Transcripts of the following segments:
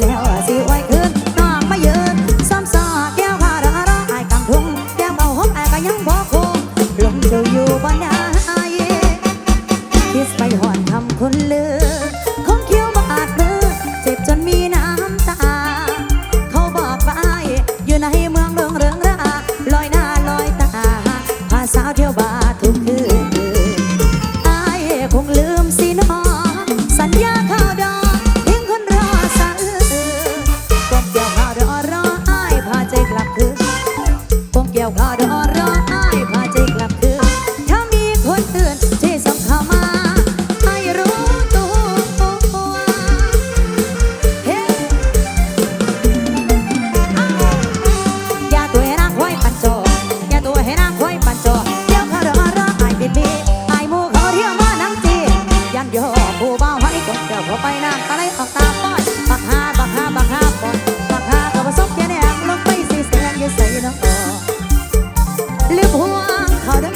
แล้วสิไวคืนน้องมายืนซ้ำซาแก้วพาราไอ้กังทุ่งแก้วเบาหอมไอ้ก็ยังบ่คงลงเดียวอยู่บนนาคิสไปหอนทำคนเลือของคี้ยวบาดมือเจ็บจนมีน้ำตา เขาบอกว่อยู่ในเมืองเรืองเรืองราลอยหน้าลอยตาพาสาวเที่ยวา หรือพวงเขาได้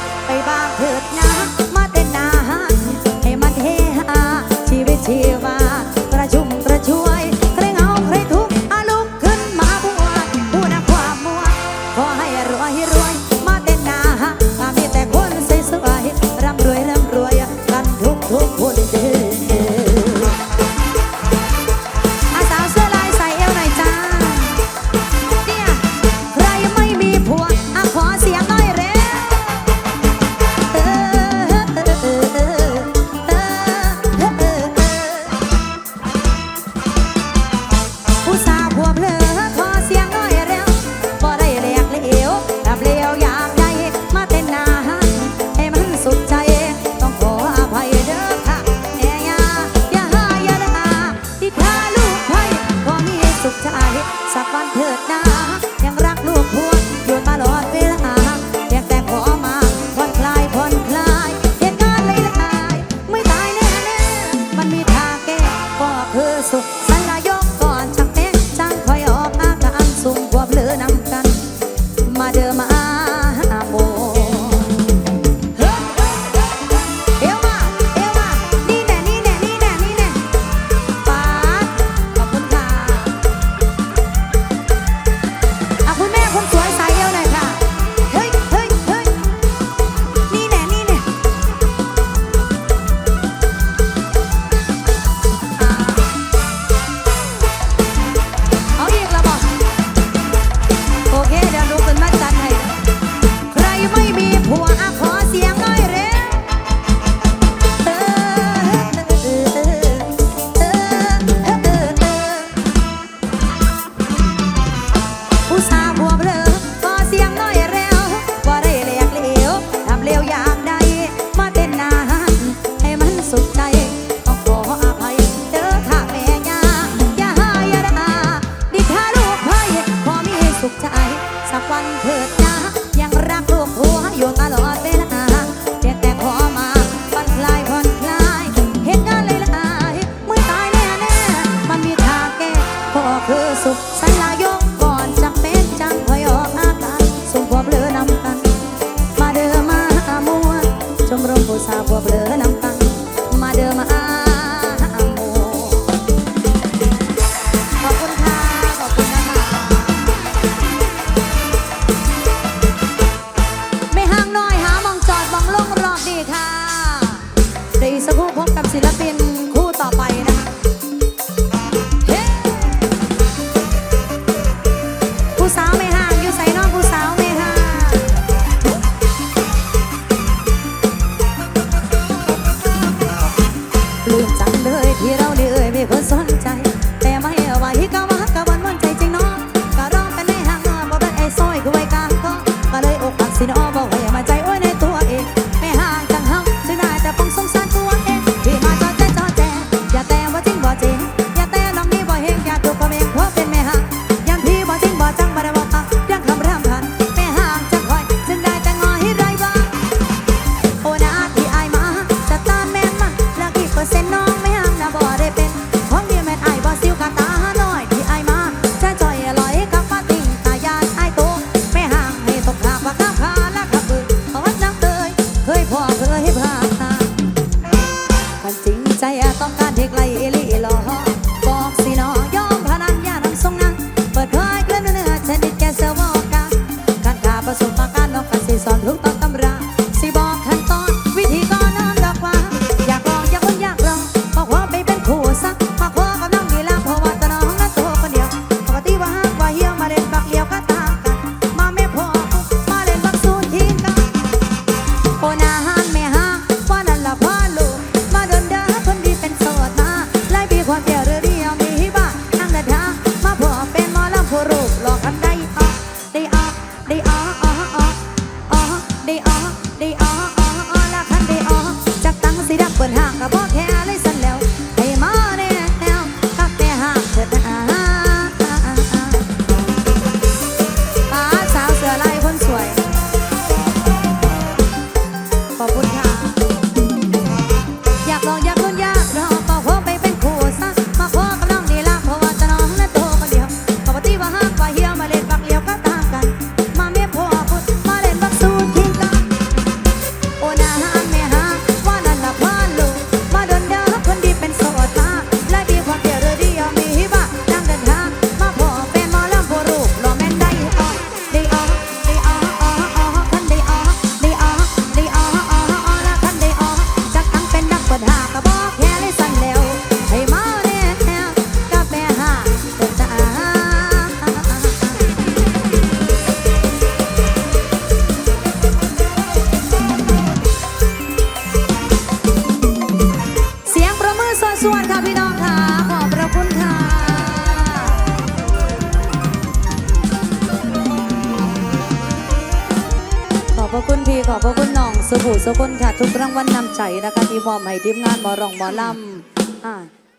bye. หากระบอกแค่ได้สั่นเดีวให้เมาเน่ยกาแฟหาเป็ตาเสีงประมือส่วนๆค่ะพี่น้องค่ะขอบพรคุณค่ะ ขอบพระคุณพี่ขอบคุณ สุภูสุคนค่ะ ทุกรางวัลนำใจนะคะที่มอบให้ทีมงานหมอรองหมอลำอ่า